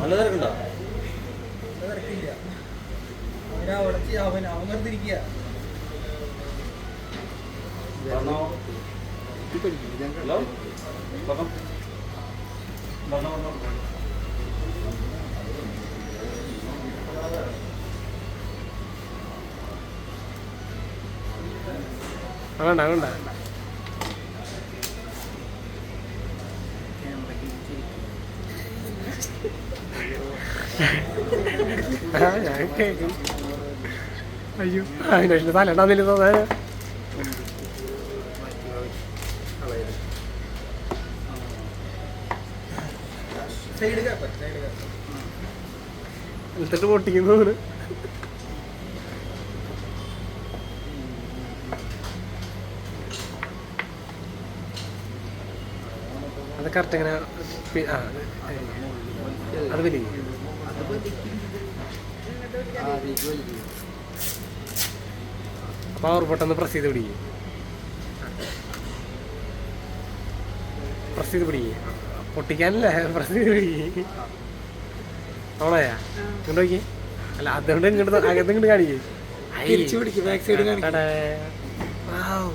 നല്ല തിരക്കുണ്ടോ? തിരക്കില്ല. അവനവിടെ അവൻ ഹലോ? പറഞ്ഞോ. പറഞ്ഞോ ഞാൻ കേൾക്കും അയ്യോ അതിനുള്ള തലണ്ടാന്നില്ല എന്നിട്ട് പൊട്ടിക്കുന്നു തോന്നുന്നു അത് കറക്റ്റ് ഇങ്ങനെ അത് വലിയ അപ്പോൾ അവർ പെട്ടെന്ന് പ്രസ് ചെയ്ത് പിടിക്കും. പ്രസ് ചെയ്ത് പിടിക്കും. പൊട്ടിക്കാനല്ലേ? പ്രസ് ചെയ്ത് പിടിക്കും. അവളയാ ഇങ്ങോട്ട് നോക്കി അല്ല അതുകൊണ്ട് ഇങ്ങോട്ട് അകത്ത് ഇങ്ങോട്ട് കാണിക്കേ. തിരിച്ചു പിടിക്കും ബാക്ക് സൈഡ് കാണിക്കും. വാവ്